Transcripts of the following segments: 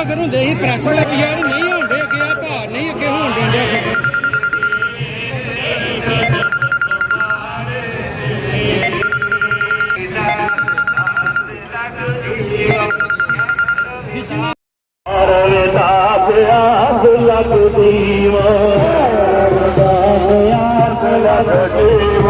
ਯਾਰ ਨਹੀਂ ਹੁੰਦੇ ਅੱਗੇ ਆ ਭਾ ਨਹੀਂ ਅੱਗੇ ਹੋਣ ਦਿੰਦੇ ਸਾਡੇ ਰਵਿਦਾਸ ਆਸ ਲਗਦੀ ਵੋ ਰਵਿਦਾਸ ਆਸ ਲਗਦੀ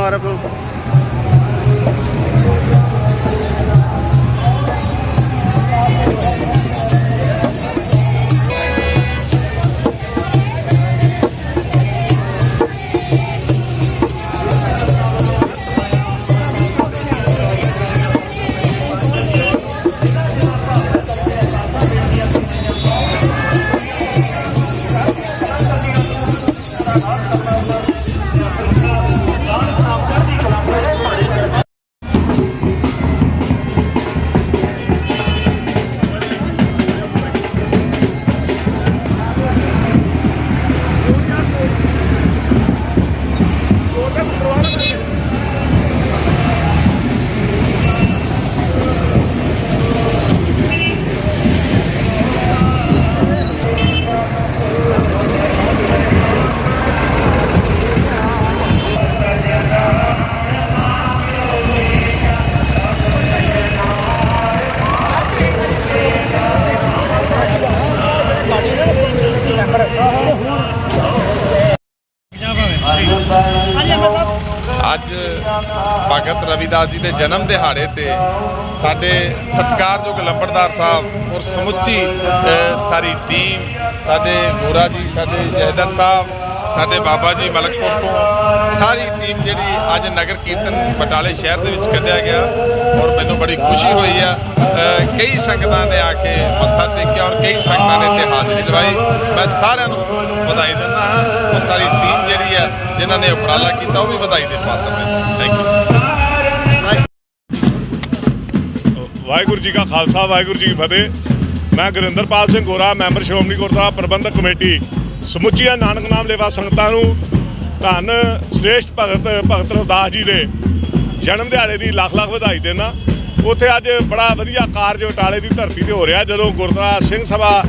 ਇੱਕ ਵਾਰ ਅੱਜ ਭਗਤ ਰਵਿਦਾਸ ਜੀ ਦੇ ਜਨਮ ਦਿਹਾੜੇ ਤੇ ਸਾਡੇ ਸਤਿਕਾਰਯੋਗ ਲੰਬੜਦਾਰ ਸਾਹਿਬ ਔਰ ਸਮੁੱਚੀ ਸਾਰੀ ਟੀਮ ਸਾਡੇ ਗੋਰਾ ਜੀ, ਸਾਡੇ ਜੈਦਰ ਸਾਹਿਬ, ਸਾਡੇ ਬਾਬਾ ਜੀ ਮਲਕਪੁਰ ਤੋਂ ਸਾਰੀ ਟੀਮ ਜਿਹੜੀ ਅੱਜ ਨਗਰ ਕੀਰਤਨ ਬਟਾਲੇ ਸ਼ਹਿਰ ਦੇ ਵਿੱਚ ਕੱਢਿਆ ਗਿਆ ਔਰ ਮੈਨੂੰ ਬੜੀ ਖੁਸ਼ੀ ਹੋਈ ਆ ਕਈ ਸੰਗਤਾਂ ਨੇ ਆ ਕੇ ਮੱਥਾ ਟੇਕਿਆ ਔਰ ਕਈ ਸੰਗਤਾਂ ਨੇ ਇੱਥੇ ਹਾਜ਼ਰੀ ਲਵਾਈ। ਮੈਂ ਸਾਰਿਆਂ ਨੂੰ ਵਧਾਈ ਦਿੰਦਾ ਹਾਂ। ਉਹ ਸਾਰੀ ਟੀਮ ਜਿਹੜੀ ਹੈ, ਜਿਨ੍ਹਾਂ ਨੇ ਉਪਰਾਲਾ ਕੀਤਾ, ਉਹ ਵੀ ਵਧਾਈ ਦੇ ਪਾਤਰ ਨੇ ਥੈਂਕ ਯੂ ਵਾਹਿਗੁਰੂ ਜੀ ਕਾ ਖਾਲਸਾ, ਵਾਹਿਗੁਰੂ ਜੀ ਕੀ ਫਤਿਹ। ਮੈਂ ਗੁਰਿੰਦਰਪਾਲ ਸਿੰਘ ਗੋਰਾ, ਮੈਂਬਰ ਸ਼੍ਰੋਮਣੀ ਗੁਰਦੁਆਰਾ ਪ੍ਰਬੰਧਕ ਕਮੇਟੀ। ਸਮੁੱਚੀਆਂ ਨਾਨਕ ਨਾਮ ਲੇਵਾ ਸੰਗਤਾਂ ਨੂੰ ਧੰਨ ਸ੍ਰੇਸ਼ਟ ਭਗਤ ਭਗਤ ਰਵਿਦਾਸ ਜੀ ਦੇ ਜਨਮ ਦਿਹਾੜੇ ਦੀ ਲੱਖ ਲੱਖ ਵਧਾਈ ਦੇਣਾ ਉੱਥੇ ਅੱਜ ਬੜਾ ਵਧੀਆ ਕਾਰਜ ਬਟਾਲੇ ਦੀ ਧਰਤੀ ਤੇ ਹੋ ਰਿਹਾ ਜਦੋਂ ਗੁਰਦੁਆਰਾ ਸਿੰਘ ਸਭਾ,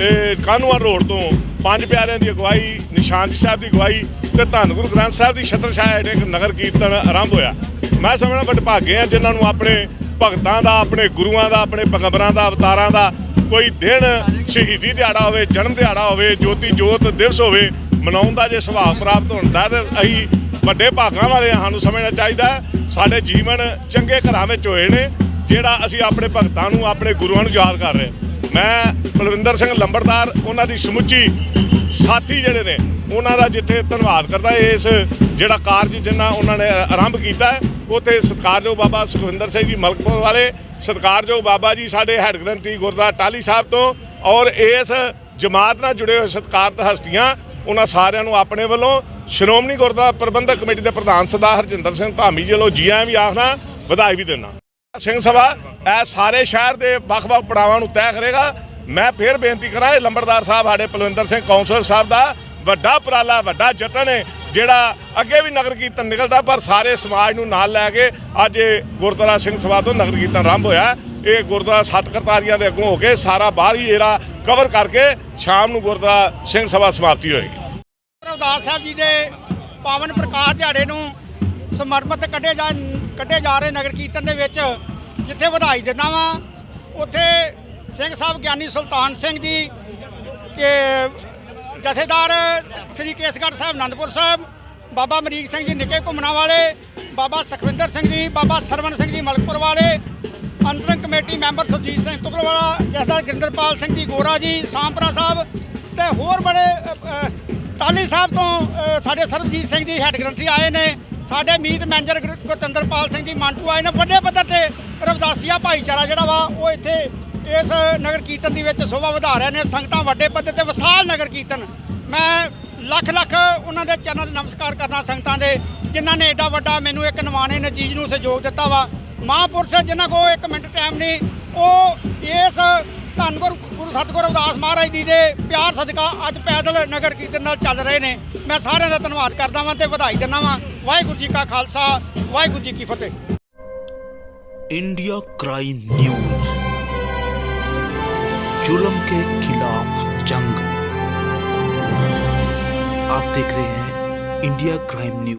ਇਹ ਕਾਨੂੰਨ ਰੋਡ ਤੋਂ ਪੰਜ ਪਿਆਰਿਆਂ ਦੀ ਅਗਵਾਈ, ਨਿਸ਼ਾਨ ਜੀ ਸਾਹਿਬ ਦੀ ਅਗਵਾਈ ਤੇ ਧੰਨ ਗੁਰੂ ਗ੍ਰੰਥ ਸਾਹਿਬ ਦੀ ਛਤਰ ਛਾਇਆ ਹੇਠ ਇੱਕ ਨਗਰ ਕੀਰਤਨ ਆਰੰਭ ਹੋਇਆ। ਮੈਂ ਸਮਝਣਾ ਵਡਭਾਗੇ ਆ ਜਿਨ੍ਹਾਂ ਨੂੰ ਆਪਣੇ ਭਗਤਾਂ ਦਾ, ਆਪਣੇ ਗੁਰੂਆਂ ਦਾ, ਆਪਣੇ ਪੈਗੰਬਰਾਂ ਦਾ, ਅਵਤਾਰਾਂ ਦਾ ਕੋਈ ਦਿਨ ਸ਼ਹੀਦੀ ਦਿਹਾੜਾ ਹੋਵੇ, ਜਨਮ ਦਿਹਾੜਾ ਹੋਵੇ, ਜੋਤੀ ਜੋਤ ਦਿਵਸ ਹੋਵੇ, ਮਨਾਉਣ ਦਾ ਜੇ ਸੁਭਾਅ ਪ੍ਰਾਪਤ ਹੁੰਦਾ ਤੇ ਅਸੀਂ ਵੱਡੇ ਭਾਗਾਂ ਵਾਲੇ ਸਾਨੂੰ ਸਮਝਣਾ ਚਾਹੀਦਾ ਸਾਡੇ ਜੀਵਨ ਚੰਗੇ ਘਰਾਂ ਵਿੱਚ ਹੋਏ ਨੇ, ਜਿਹੜਾ ਅਸੀਂ ਆਪਣੇ ਭਗਤਾਂ ਨੂੰ, ਆਪਣੇ ਗੁਰੂਆਂ ਨੂੰ ਯਾਦ ਕਰ ਰਹੇ ਮੈਂ ਬਲਵਿੰਦਰ ਸਿੰਘ ਲੰਬੜਦਾਰ, ਉਹਨਾਂ ਦੀ ਸਮੁੱਚੀ ਸਾਥੀ ਜਿਹੜੇ ਨੇ, ਉਹਨਾਂ ਦਾ ਜਿੱਥੇ ਧੰਨਵਾਦ ਕਰਦਾ ਇਸ ਜਿਹੜਾ ਕਾਰਜ ਜਿੰਨਾ ਉਹਨਾਂ ਨੇ ਆਰੰਭ ਕੀਤਾ ਹੈ ਉੱਥੇ ਸਤਿਕਾਰਯੋਗ ਬਾਬਾ ਸੁਖਵਿੰਦਰ ਸਿੰਘ ਜੀ ਮਲਕਪੁਰ ਵਾਲੇ, ਸਤਿਕਾਰਯੋਗ ਬਾਬਾ ਜੀ ਸਾਡੇ ਹੈੱਡ ਗ੍ਰੰਥੀ ਗੁਰਦੁਆਰਾ ਟਾਲੀ ਸਾਹਿਬ ਤੋਂ, ਔਰ ਇਸ ਜਮਾਤ ਨਾਲ ਜੁੜੇ ਹੋਏ ਸਤਿਕਾਰਤ ਹਸਤੀਆਂ, ਉਹਨਾਂ ਸਾਰਿਆਂ ਨੂੰ ਆਪਣੇ ਵੱਲੋਂ ਸ਼੍ਰੋਮਣੀ ਗੁਰਦੁਆਰਾ ਪ੍ਰਬੰਧਕ ਕਮੇਟੀ ਦੇ ਪ੍ਰਧਾਨ ਸਰਦਾਰ ਹਰਜਿੰਦਰ ਸਿੰਘ ਧਾਮੀ ਜੀ ਵੱਲੋਂ ਜੀ ਆਇਆਂ ਵੀ ਆਖਣਾ, ਵਧਾਈ ਵੀ ਦੇਣਾ ਸਿੰਘ ਸਭਾ, ਇਹ ਸਾਰੇ ਸ਼ਹਿਰ ਦੇ ਵੱਖ-ਵੱਖ ਪੜਾਵਾਂ ਨੂੰ ਤੈਅ ਕਰੇਗਾ। ਮੈਂ ਫੇਰ ਬੇਨਤੀ ਕਰਾਂ, ਇਹ ਲੰਬੜਦਾਰ ਸਾਹਿਬ ਸਾਡੇ ਪਲਵਿੰਦਰ ਸਿੰਘ, ਕੌਂਸਲਰ ਸਾਹਿਬ ਦਾ ਵੱਡਾ ਉਪਰਾਲਾ, ਵੱਡਾ ਯਤਨ ਹੈ, ਜਿਹੜਾ ਅੱਗੇ ਵੀ ਨਗਰ ਕੀਰਤਨ ਨਿਕਲਦਾ, ਪਰ ਸਾਰੇ ਸਮਾਜ ਨੂੰ ਨਾਲ ਲੈ ਕੇ ਅੱਜ ਇਹ ਗੁਰਦੁਆਰਾ ਸਿੰਘ ਸਭਾ ਤੋਂ ਨਗਰ ਕੀਰਤਨ ਆਰੰਭ ਹੋਇਆ। ਇਹ ਗੁਰਦੁਆਰਾ ਸੱਤ ਕਰਤਾਰੀਆਂ ਦੇ ਅੱਗੋਂ ਹੋ ਕੇ ਸਾਰਾ ਬਾਹਰ ਹੀ ਏਰਾ ਕਵਰ ਕਰਕੇ ਸ਼ਾਮ ਨੂੰ ਗੁਰਦੁਆਰਾ ਸਿੰਘ ਸਭਾ ਸਮਾਪਤੀ ਹੋਏਗੀ। ਰਵਿਦਾਸ ਸਾਹਿਬ ਜੀ ਦੇ ਪਾਵਨ ਪ੍ਰਕਾਸ਼ ਦਿਹਾੜੇ ਨੂੰ ਸਮਰਪਿਤ ਕੱਢੇ ਜਾ ਕੱਢੇ ਜਾ ਰਹੇ ਨਗਰ ਕੀਰਤਨ ਦੇ ਵਿੱਚ, ਜਿੱਥੇ ਵਧਾਈ ਦਿੰਦਾ ਵਾਂ। ਉੱਥੇ ਸਿੰਘ ਸਾਹਿਬ ਗਿਆਨੀ ਸੁਲਤਾਨ ਸਿੰਘ ਜੀ ਕੇ ਜਥੇਦਾਰ ਸ੍ਰੀ ਕੇਸਗੜ੍ਹ ਸਾਹਿਬ ਆਨੰਦਪੁਰ ਸਾਹਿਬ, ਬਾਬਾ ਮਰੀਕ ਸਿੰਘ ਜੀ ਨਿੱਕੇ ਘੁੰਮਣਾ ਵਾਲੇ, ਬਾਬਾ ਸੁਖਵਿੰਦਰ ਸਿੰਘ ਜੀ, ਬਾਬਾ ਸਰਵਣ ਸਿੰਘ ਜੀ ਮਲਕਪੁਰ ਵਾਲੇ, ਅੰਤਰੰਗ ਕਮੇਟੀ ਮੈਂਬਰ ਸੁਰਜੀਤ ਸਿੰਘ ਤੁਕਲਵਾਲਾ ਜਥੇਦਾਰ ਗਿੰਦਰਪਾਲ ਸਿੰਘ ਜੀ ਗੋਰਾ ਜੀ, ਸਾਂਪਰਾ ਸਾਹਿਬ ਤੇ ਹੋਰ ਬੜੇ ਟਾਲੀ ਸਾਹਿਬ ਤੋਂ ਸਾਡੇ ਸਰਬਜੀਤ ਸਿੰਘ ਜੀ ਹੈੱਡ ਗ੍ਰੰਥੀ ਆਏ ਨੇ, ਸਾਡੇ ਮੀਤ ਮੈਨੇਜਰ ਗੁਰ- ਗੁਰਚੰਦਰਪਾਲ ਸਿੰਘ ਜੀ ਮਾਂਟੂ ਆਏ ਨੇ, ਵੱਡੇ ਪੱਧਰ ਤੇ ਰਵਦਾਸੀਆ ਭਾਈਚਾਰਾ ਜਿਹੜਾ ਵਾ, ਉਹ ਇੱਥੇ ਇਸ ਨਗਰ ਕੀਰਤਨ ਦੀ ਵਿੱਚ ਸ਼ੋਭਾ ਵਧਾ ਰਹੇ ਨੇ, ਸੰਗਤਾਂ ਵੱਡੇ ਪੱਧਰ ਤੇ ਵਿਸ਼ਾਲ ਨਗਰ ਕੀਰਤਨ। ਮੈਂ ਲੱਖ ਲੱਖ ਉਹਨਾਂ ਦੇ ਚਰਨਾਂ 'ਤੇ ਨਮਸਕਾਰ ਕਰਨਾ ਸੰਗਤਾਂ ਦੇ, ਜਿਨ੍ਹਾਂ ਨੇ ਐਡਾ ਵੱਡਾ ਮੈਨੂੰ ਇੱਕ ਨਵਾਣੇ ਨੇ ਚੀਜ਼ ਨੂੰ ਸਹਿਯੋਗ ਦਿੱਤਾ ਵਾ। ਮਹਾਂਪੁਰਸ਼ ਜਿਨ੍ਹਾਂ ਕੋਲ ਇੱਕ ਮਿੰਟ ਟਾਈਮ ਨਹੀਂ, ਉਹ ਇਸ ਧੰਨ ਗੁਰੂ ਗੁਰੂ ਸਤਿਗੁਰੂ ਰਵਿਦਾਸ ਮਹਾਰਾਜ ਜੀ ਦੇ ਪਿਆਰ ਸਦਕਾ ਅੱਜ ਪੈਦਲ ਨਗਰ ਕੀਰਤਨ ਨਾਲ ਚੱਲ ਰਹੇ ਨੇ ਮੈਂ ਸਾਰਿਆਂ ਦਾ ਧੰਨਵਾਦ ਕਰਦਾ ਵਾਂ ਤੇ ਵਧਾਈ ਦਿੰਦਾ ਵਾਂ ਵਾਹਿਗੁਰੂ ਜੀ ਕਾ ਖਾਲਸਾ ਵਾਹਿਗੁਰੂ ਜੀ ਕੀ ਫਤਿਹ इंडिया क्राइम न्यूज जुल्म के खिलाफ जंग आप देख रहे हैं इंडिया क्राइम न्यूज